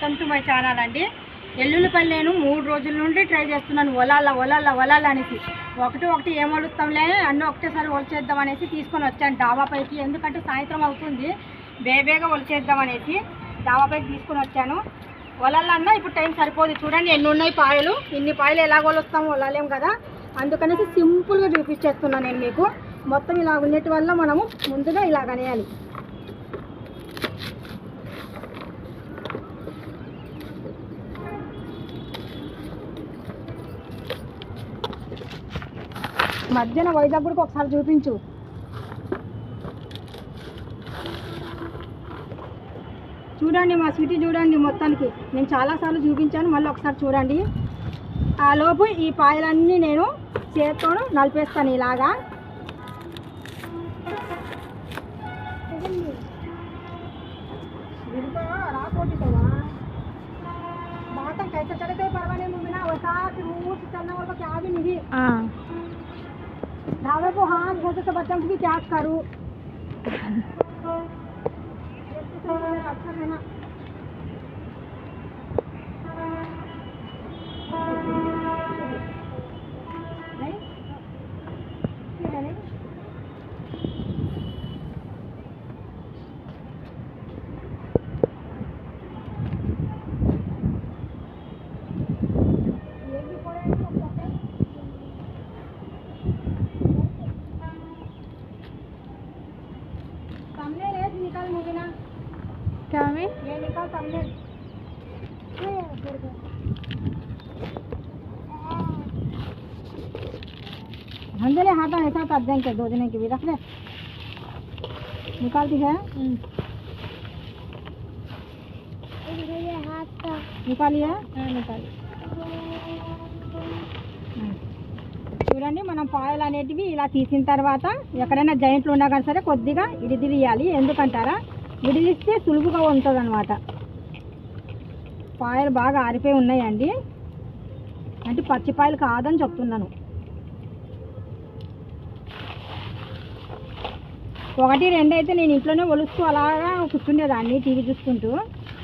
Welcome to my channel అండి. ఎల్లుల్లిపల్లి నేను మూడు రోజుల నుండి ట్రై చేస్తున్నాను. ఒలాల ఒలాల ఒలాల అనేసి. ఒకటి ఒకటి ఏం వలుస్తాంలే అన్నీ ఒకటేసారి ఒలిచేద్దాం అనేసి తీసుకొని వచ్చాను డాబా పైకి. ఎందుకంటే సాయంత్రం అవుతుంది. బేబేగా ఒలిచేద్దాం అనేసి డాబా పైకి తీసుకొని వచ్చాను. ఒలాలన్నా ఇప్పుడు టైం సరిపోదు. చూడండి ఎన్ని ఉన్నాయి పాయలు. ఇన్ని పాయలు ఎలా కొలుస్తాం ఒలాలేం కదా. అందుకనేసి సింపుల్గా చూపించేస్తున్నాను నేను మీకు. మొత్తం ఇలా ఉండేటి వల్ల మనము ముందుగా ఇలా కనేయాలి మధ్యాహ్నం వైజాగ్ కూడా ఒకసారి చూపించు. చూడండి మా సిటీ చూడండి మొత్తానికి. నేను చాలాసార్లు చూపించాను మళ్ళీ ఒకసారి చూడండి. ఆ లోపు ఈ పాయలన్నీ నేను చేత్తో నలిపేస్తాను ఇలాగా. బాతం కైసా పర్వాలేదు ముందు వసాకి మూడు చిన్న धावे को हाँ बोलते तो बच्चा की क्या करूँ अच्छा रहना हाथा ऐसा कर देंगे दो जने की भी रख ले निकालती है निकालिए निकाल చూడండి మనం పాయలు అనేటివి ఇలా తీసిన తర్వాత ఎక్కడైనా జాయింట్లు ఉన్నా కానీ సరే కొద్దిగా ఇడిదిరియాలి ఎందుకంటారా విడిలిస్తే సులువుగా ఉంటుంది అనమాట పాయలు బాగా ఆరిపోయి ఉన్నాయండి అంటే పచ్చి పాయలు కాదని చెప్తున్నాను ఒకటి రెండు అయితే నేను ఇంట్లోనే ఒలుస్తూ అలాగా కూర్చుండేదాన్ని టీవీ చూసుకుంటూ.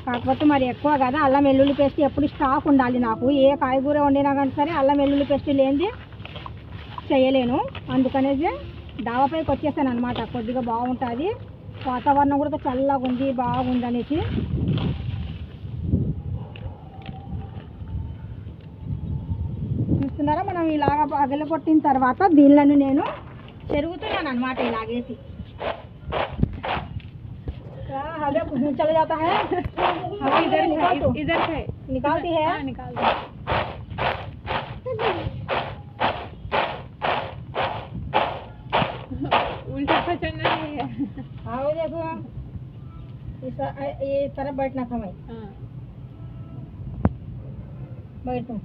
కాకపోతే మరి ఎక్కువ కదా అల్లం వెల్లుల్లి పేస్ట్ ఎప్పుడు స్టాక్ ఉండాలి నాకు. ఏ కాయగూర వండినా కానీ సరే అల్లం వెల్లుల్లి పేస్ట్ లేనిది చేయలేను. అందుకనేది డాబాపైకి వచ్చేసాను అనమాట కొద్దిగా బాగుంటుంది. వాతావరణం కూడా చల్లగా ఉంది బాగుంది అనేసి చూస్తున్నారా మనం ఇలాగ పగల కొట్టిన తర్వాత దీనిలను నేను పెరుగుతున్నాను అనమాట ఇలాగేసి. चला जाता है। हवा इधर इधर से निकालती है? हाँ, निकाल उल्टा है आओ देखो। इस ये तरफ़ बैठना था मैं। हाँ। बैठ। तुम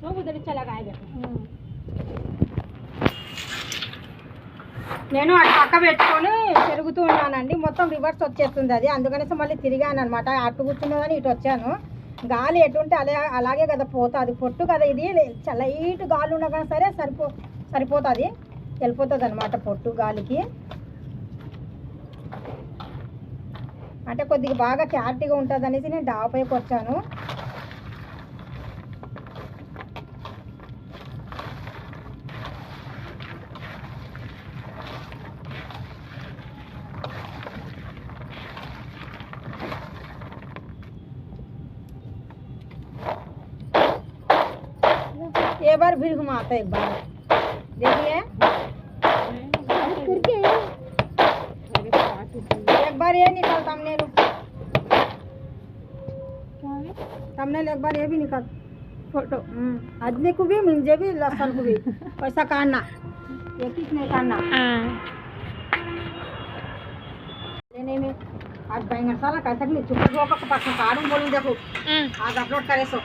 सब उधर चला गया देखो। నేను అటు పక్క పెట్టుకొని తిరుగుతూ ఉన్నానండి. మొత్తం రివర్స్ వచ్చేస్తుంది అది. అందుకనేసి మళ్ళీ తిరిగాను అనమాట అటు కూర్చున్నదని ఇటు వచ్చాను. గాలి ఎటుంటే అలా అలాగే కదా పోతుంది. పొట్టు కదా ఇది. లైట్ గాలి ఉండగా సరే సరిపో సరిపోతుంది. వెళ్ళిపోతుంది అనమాట పొట్టు గాలికి. అంటే కొద్దిగా బాగా క్లారిటీగా ఉంటుంది అనేసి నేను డాబాపైకి వచ్చాను. बार फिर घुमाता एक बार। देखिए एक बार ये हमने क्या है? एक बार ये भी निकाल। फ़ोटो आदमी को भी मुझे भी लसन को भी। पैसा काटना। एक ही नहीं काटना। लेने में आज बैंगन साला कैसा चुप हो का पास काटूं बोलूँ देखो। हम्म, आज अपलोड करे सो।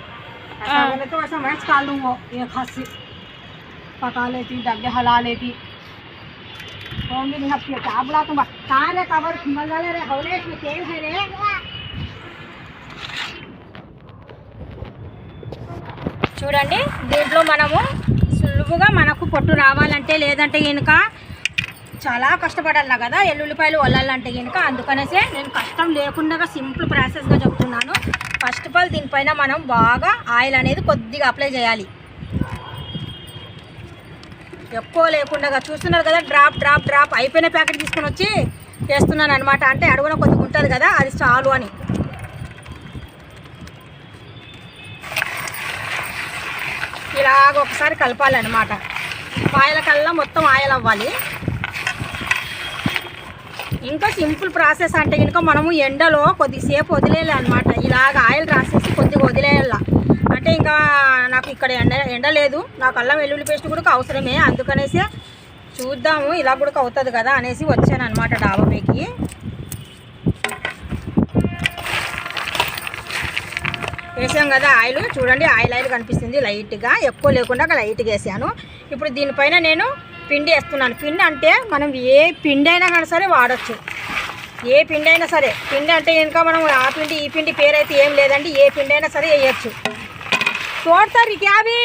ऐसा हाँ। बोले तो वैसा मैं काट लूँगा एक हाथ से पका लेती डब्बे हला लेती कौन भी नहीं हफ्ती क्या बुला तुम कहाँ रे कवर खुमल वाले रे हौले इसमें तेल है रे చూడండి దీంట్లో మనము సులువుగా మనకు పొట్టు రావాలంటే లేదంటే కనుక చాలా కష్టపడాలి కదా ఎల్లుల్లిపాయలు వల్లాలంటే కనుక అందుకనేసే నేను కష్టం లేకుండా సింపుల్ ప్రాసెస్గా చెప్తున్నాను ఫస్ట్ ఆఫ్ ఆల్ దీనిపైన మనం బాగా ఆయిల్ అనేది కొద్దిగా అప్లై చేయాలి. ఎక్కువ లేకుండా చూస్తున్నారు కదా డ్రాప్ డ్రాప్ డ్రాప్ అయిపోయిన ప్యాకెట్ తీసుకొని వచ్చి చేస్తున్నాను అనమాట అంటే అడుగున కొద్దిగా ఉంటుంది కదా అది చాలు అని. ఇలాగ ఒకసారి కలపాలన్నమాట. పాయల కల్లా మొత్తం ఆయిల్ అవ్వాలి. ఇంకా సింపుల్ ప్రాసెస్ అంటే కనుక మనము ఎండలో కొద్దిసేపు వదిలేయాలి అనమాట ఇలాగ ఆయిల్ రాసేసి కొద్దిగా వదిలేయాల. అంటే ఇంకా నాకు ఇక్కడ ఎండ ఎండ లేదు. నాకు అల్లం వెల్లుల్లి పేస్ట్ కూడా అవసరమే. అందుకనేసి చూద్దాము ఇలా కూడా అవుతుంది కదా అనేసి వచ్చాను అనమాట డాబా పైకి వేసాం కదా ఆయిల్. చూడండి ఆయిల్ ఆయిల్ కనిపిస్తుంది లైట్గా. ఎక్కువ లేకుండా లైట్గా వేసాను. ఇప్పుడు దీనిపైన నేను పిండి వేస్తున్నాను పిండి అంటే మనం ఏ పిండి అయినా కానీ సరే వాడచ్చు ఏ పిండి అయినా సరే పిండి అంటే ఇంకా మనం ఆ పిండి ఈ పిండి పేరు అయితే ఏం లేదండి ఏ పిండి అయినా సరే వేయచ్చు తోడతారు क्या भी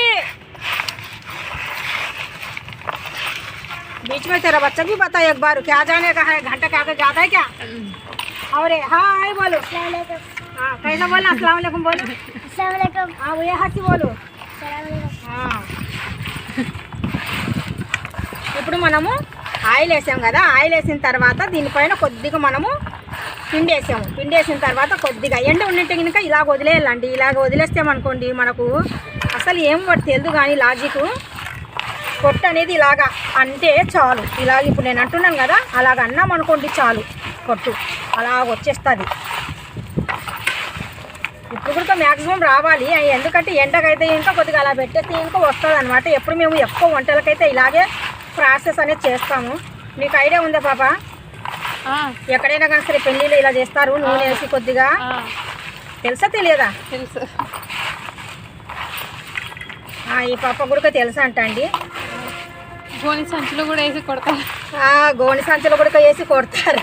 बीच में तेरा बच्चा भी बता एक बार क्या जाने का है घंटा क्या जाता है क्या और हाय बोलो हाँ कैसा बोला अस्सलाम वालेकुम बोलो हाँ वो ये हाथ से बोलो हाँ ఇప్పుడు మనము ఆయిల్ వేసాము కదా ఆయిల్ వేసిన తర్వాత దీనిపైన కొద్దిగా మనము పిండి వేసాము. పిండి వేసిన తర్వాత కొద్దిగా ఎండ ఉన్నట్టు కనుక ఇలాగ వదిలేయాలండి. ఇలాగ వదిలేస్తామనుకోండి మనకు అసలు ఏం వాటి తెలియదు కానీ లాజిక్ పొట్టు అనేది ఇలాగా అంటే చాలు. ఇలాగ ఇప్పుడు నేను అంటున్నాను కదా అలాగ అన్నాం అనుకోండి చాలు పొట్టు. అలాగ వచ్చేస్తుంది. ఇప్పుడు కూడా మ్యాక్సిమం రావాలి. ఎందుకంటే ఎండకైతే ఇంకా కొద్దిగా అలా పెట్టేస్తే ఇంకా వస్తుంది అనమాట ఎప్పుడు మేము ఎక్కువ వంటలకైతే ఇలాగే ప్రాసెస్ అనేది చేస్తాము. మీకు ఐడియా ఉందా పాప? ఎక్కడైనా కానీ సరే పెళ్ళిళ్ళు ఇలా చేస్తారు నూనె వేసి కొద్దిగా. తెలుసా తెలియదా? తెలుసు. ఈ పాప కూడా తెలుసా అంట అండి. గోని సంచులు కూడా వేసి కొడతారు. గోని సంచులు కూడా వేసి కొడతారు.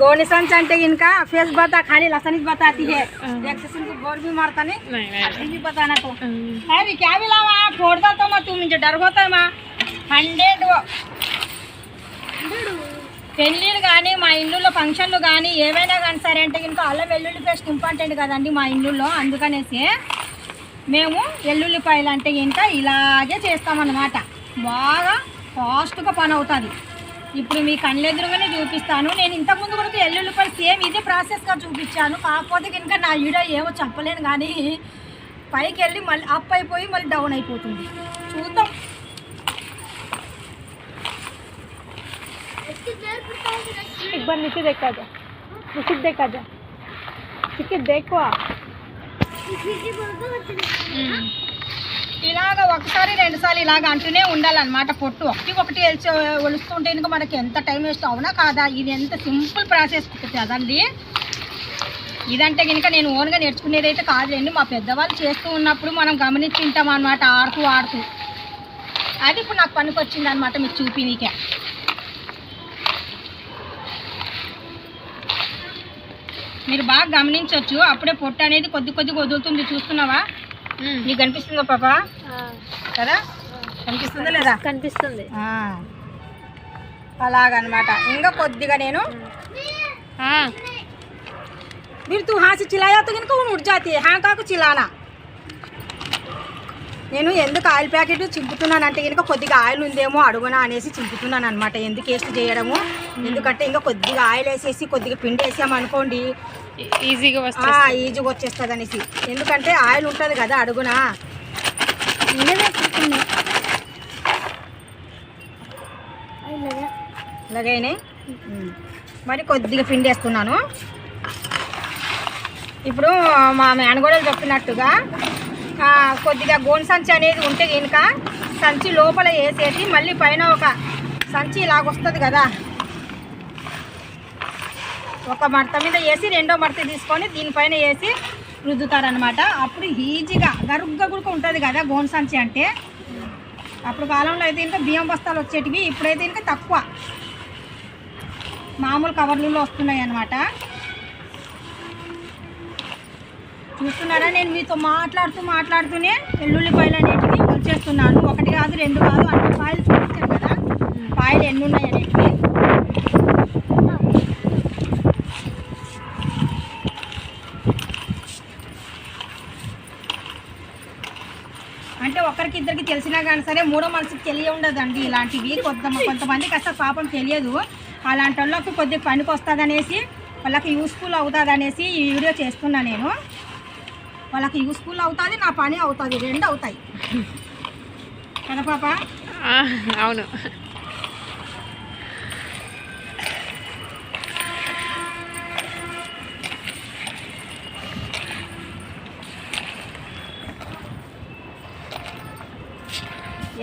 గోని సంచి అంటే ఇంకా फेस बता खाली लसन ही बताती है एक किस्म को गोल भी मारता नहीं नहीं, नहीं, ये भी बताना तो नहीं। अरे क्या भी लावा फोड़ता तो मैं तू मुझे डर होता है माँ హండ్రెడ్ పెళ్ళిళ్ళు కానీ మా ఇల్లులో ఫంక్షన్లు కానీ ఏవైనా కానీ సరే అంటే ఇంకా అల్లం వెల్లుల్లి పేస్ట్ ఇంపార్టెంట్ కదండి మా ఇల్లులో అందుకనేసి మేము వెల్లుల్లిపాయలు అంటే ఇంకా ఇలాగే చేస్తామన్నమాట బాగా ఫాస్ట్గా పని అవుతుంది ఇప్పుడు మీ కళ్ళెదురుగానే చూపిస్తాను నేను ఇంతకుముందు కూడా ఎల్లుల్లిపాయలు సేమ్ ఇదే ప్రాసెస్గా చూపించాను కాకపోతే కనుక నా వీడియో ఏమో చెప్పలేను కానీ పైకి వెళ్ళి మళ్ళీ అప్ అయిపోయి మళ్ళీ డౌన్ అయిపోతుంది చూద్దాం एक बार नीचे देखा जा नीचे देखा जा ठीक है देखो ఇలాగ ఒకసారి రెండుసార్లు ఇలాగ అంటూనే ఉండాలన్నమాట పొట్టు. ఒకటి ఒకటి వెలిచి ఒలుస్తుంటే ఇంకా మనకి ఎంత టైం వేస్ట్? అవునా కాదా? ఇది ఎంత సింపుల్ ప్రాసెస్ కదండి. ఇదంటే కనుక నేను ఓన్గా నేర్చుకునేది అయితే కాదులేండి. మా పెద్దవాళ్ళు చేస్తూ ఉన్నప్పుడు మనం గమనించి తింటాం అనమాట ఆడుతూ ఆడుతూ. అది ఇప్పుడు నాకు పనికి వచ్చింది అనమాట మీకు చూపినీకే. మీరు బాగా గమనించవచ్చు అప్పుడే పొట్టు అనేది కొద్ది కొద్దిగా వదులుతుంది. చూస్తున్నావా? నీకు కనిపిస్తుందా పాప కదా కనిపిస్తుందా లేదా కనిపిస్తుంది ఆ. అలాగనమాట ఇంకా కొద్దిగా నేను మీరు తూ హాసి చిలాయా तो इनको उड़ जाती है हाँ కాకు చిలానా నేను ఎందుకు ఆయిల్ ప్యాకెట్ చింపుతున్నానంటే కనుక కొద్దిగా ఆయిల్ ఉందేమో అడుగునా అనేసి చింపుతున్నాను అనమాట ఎందుకు వేస్ట్ చేయడము? ఎందుకంటే ఇంకా కొద్దిగా ఆయిల్ వేసేసి కొద్దిగా పిండి వేసామనుకోండి ఈజీగా ఈజీగా వచ్చేస్తుంది అనేసి. ఎందుకంటే ఆయిల్ ఉంటుంది కదా అడుగునా? ఇలాగైనా మరి కొద్దిగా పిండి వేస్తున్నాను. ఇప్పుడు మా మేనగోడలు చెప్పినట్టుగా కొద్దిగా గోన్ సంచి అనేది ఉంటే కనుక సంచి లోపల వేసేసి మళ్ళీ పైన ఒక సంచి ఇలాగొస్తుంది కదా. ఒక మడత మీద వేసి రెండో మడత తీసుకొని దీనిపైన వేసి రుద్దుతారనమాట అప్పుడు ఈజీగా గరుగ్గా కూడా ఉంటుంది కదా గోన్ సంచి అంటే. అప్పుడు కాలంలో అయితే ఇంకా బియ్యం బస్తాలు వచ్చేటివి ఇప్పుడైతే ఇంకా తక్కువ. మామూలు కవర్లలో వస్తున్నాయి అన్నమాట చూస్తున్నారా నేను మీతో మాట్లాడుతూ మాట్లాడుతూనే వెల్లుల్లిపాయలు అనేటివి వచ్చేస్తున్నాను. ఒకటి కాదు రెండు కాదు అన్ని పాయలు చూపించాను కదా. పాయలు ఎన్ని ఉన్నాయి అనేటివి? అంటే ఒకరికి ఇద్దరికి తెలిసినా కానీ సరే మూడో మనసుకి తెలియ ఉండదండి ఇలాంటివి. కొంత కొంతమందికి అసలు పాపం తెలియదు. అలాంటి వాళ్ళకి కొద్దిగా పనికి వస్తుంది అనేసి వాళ్ళకి యూస్ఫుల్ అవుతుంది అనేసి ఈ వీడియో చేస్తున్నా నేను. వాళ్ళకి యూస్ఫుల్ అవుతుంది నా పని అవుతుంది రెండు అవుతాయి. కదా పాప? అవును.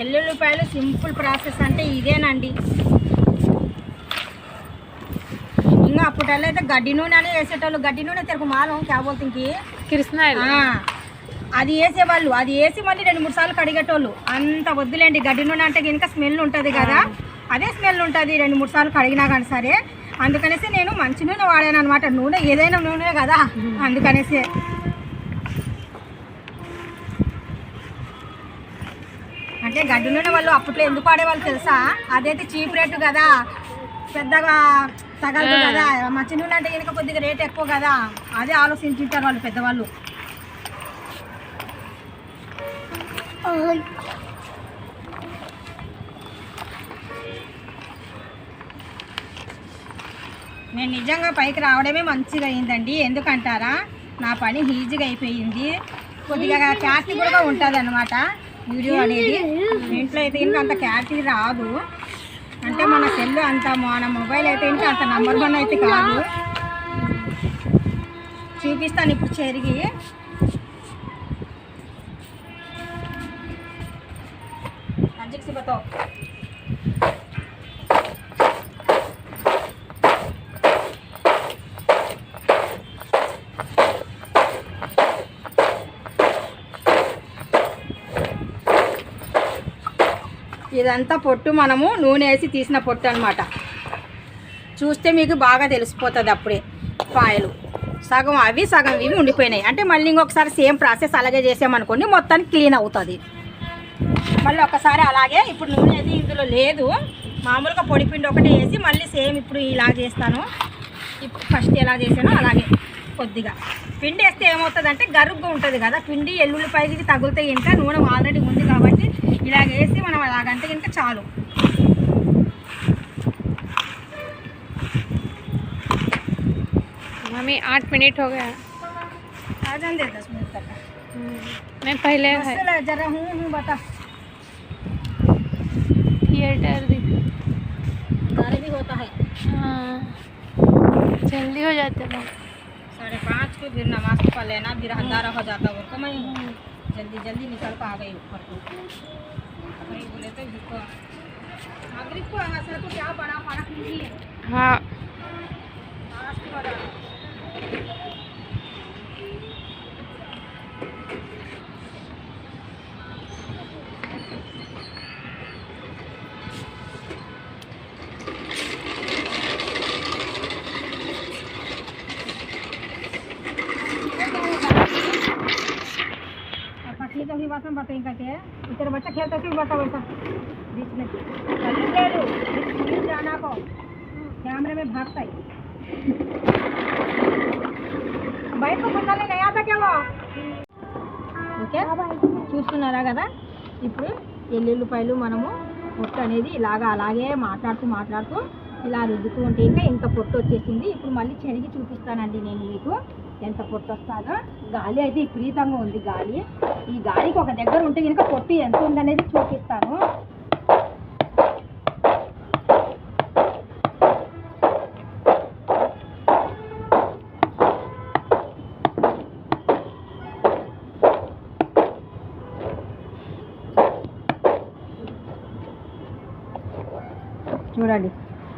ఎల్లుల్లిపాయలు సింపుల్ ప్రాసెస్ అంటే ఇదేనండి. అప్పట్లో అయితే గడ్డి నూనె అని వేసేటోళ్ళు గడ్డి నూనె తెరకు మాలం క్యాబోల్తింకి కృష్ణాయిల్. అది వేసేవాళ్ళు అది వేసి మళ్ళీ రెండు మూడు సార్లు కడిగేటోళ్ళు. అంత వద్దులేండి గడ్డి నూనె అంటే ఇంకా స్మెల్ ఉంటుంది కదా. అదే స్మెల్ ఉంటుంది రెండు మూడు సార్లు కడిగినా కానీ సరే. అందుకనేసి నేను మంచి నూనె వాడాను అనమాట నూనె ఏదైనా నూనె కదా. అందుకనేసి. అంటే గడ్డి నూనె వాళ్ళు అప్పట్లో ఎందుకు వాడేవాళ్ళు తెలుసా? అదైతే చీప్ రేటు కదా. పెద్దగా తగలదు కదా. మంచి నూనె అంటే కనుక కొద్దిగా రేట్ ఎక్కువ కదా. అదే ఆలోచించుంటారు వాళ్ళు పెద్దవాళ్ళు. నేను నిజంగా పైకి రావడమే మంచిగా అయిందండి. ఎందుకంటారా? నా పని ఈజీగా అయిపోయింది. కొద్దిగా క్యాటీ కూడా ఉంటుంది అనమాట వీడియో అనేది. ఇంట్లో అయితే ఇంకా అంత క్యాటీ రాదు. అంటే మన సెల్ అంత మన మొబైల్ అయితే ఇంకా అంత నంబర్ వన్ అయితే కాదు. చూపిస్తాను ఇప్పుడు చెరిగి. అంజిక్ ఇదంతా పొట్టు మనము నూనె వేసి తీసిన పొట్టు అనమాట చూస్తే మీకు బాగా తెలిసిపోతుంది అప్పుడే పాయలు. సగం అవి సగం ఇవి ఉండిపోయినాయి. అంటే మళ్ళీ ఇంకొకసారి సేమ్ ప్రాసెస్ అలాగే చేసామనుకోండి మొత్తానికి క్లీన్ అవుతుంది. మళ్ళీ ఒకసారి అలాగే ఇప్పుడు నూనె అయితే ఇందులో లేదు. మామూలుగా పొడిపిండి ఒకటి వేసి మళ్ళీ సేమ్ ఇప్పుడు ఇలా చేస్తాను. ఇప్పుడు ఫస్ట్ ఎలా చేసానో అలాగే కొద్దిగా. పిండి వేస్తే ఏమవుతుంది అంటే గరుగ్గా ఉంటుంది కదా. పిండి ఎల్లుల్లిపాయకి తగులుతాయి ఇంకా నూనె ఆల్రెడీ ఉంది కాబట్టి ఇలాగ వేసి మనం అలాగంటే ఇంకా చాలు मम्मी आठ मिनट हो गया आ जाने दे दस मिनट तक मैं पहले है बस ला, जरा हूँ हूँ बता थिएटर दी गाड़ी भी होता है हाँ जल्दी हो जाते हैं साढ़े पाँच को फिर नमाज को पढ़ लेना फिर अंधारा हो जाता वो को मैं जल्दी जल्दी निकल आ गई ऊपर को। वही बोले तो नागरिक को ऐसा तो क्या बड़ा फ़र्क नहीं है। हाँ। तो भी बात में बताई करके ये तेरा बच्चा खेलता है बता वैसा बीच में जल्दी ले लो बीच जाना को कैमरे में भागता है బయట కొన్నాళ్ళు नहीं आता क्या वो ఓకే చూస్తున్నారా కదా ఇప్పుడు ఎల్లుల్లిపాయలు మనము పొట్టు అనేది ఇలాగా అలాగే మాట్లాడుతూ మాట్లాడుతూ ఇలా రుద్దుతూ ఉంటే ఇంకా ఇంత పొట్టు వచ్చేసింది ఇప్పుడు మళ్ళీ చెరిగి చూపిస్తానండి నేను మీకు ఎంత పొట్టు వస్తుందో గాలి అయితే విపరీతంగా ఉంది గాలి. ఈ గాలికి ఒక దగ్గర ఉంటే కనుక పొట్టు ఎంత ఉందనేది చూపిస్తాను. చూడండి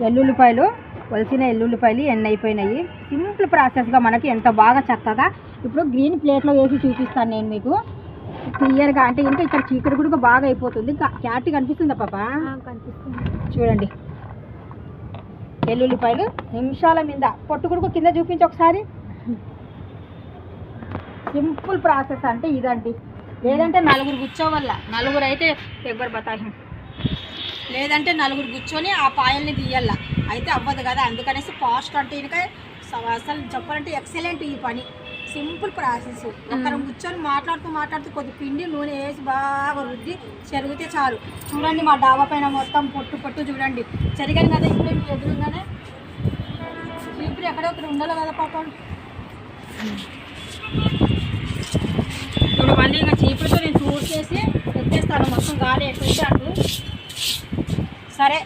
ఎల్లుల్లిపాయలు వలిసిన ఎల్లుల్లిపాయలు ఎన్ని అయిపోయినాయి సింపుల్ ప్రాసెస్గా మనకి ఎంత బాగా చక్కగా ఇప్పుడు గ్రీన్ ప్లేట్లో వేసి చూపిస్తాను నేను మీకు. క్లియర్గా అంటే ఇంకా ఇక్కడ చీకటి కూడా బాగా అయిపోతుంది. క్యాట్ కనిపిస్తుందా పాప? చూడండి. ఎల్లుల్లిపాయలు నిమిషాల మీద పొట్టు కూడా కింద చూపించి ఒకసారి. సింపుల్ ప్రాసెస్ అంటే ఇదండి. లేదంటే నలుగురు కూర్చోవల్ల. నలుగురు అయితే ఎవ్వరు బతాయి లేదంటే నలుగురు కూర్చొని ఆ పాయల్ని తీయాల అయితే అవ్వదు కదా. అందుకనేసి ఫాస్ట్ అంటే ఇంకా అసలు చెప్పాలంటే ఎక్సలెంట్ ఈ పని. Simple process. అక్కడ కూర్చొని మాట్లాడుతూ మాట్లాడుతూ కొద్ది పిండి నూనె వేసి బాగా రుద్ది చెరిగితే చాలు. చూడండి మా డాబా పైన మొత్తం పొట్టు పొట్టు చూడండి. చెరిగాను కదా ఇప్పుడు ఎదురుగానే. ఇప్పుడు ఎక్కడో ఒకటి ఉండాలి కదా పాపం. ఇప్పుడు మళ్ళీ ఇంకా చీపులతో నేను చూసేసి ఎత్తేస్తాను. మొత్తం గాలి ఎట్టుంటే అటు. సరే.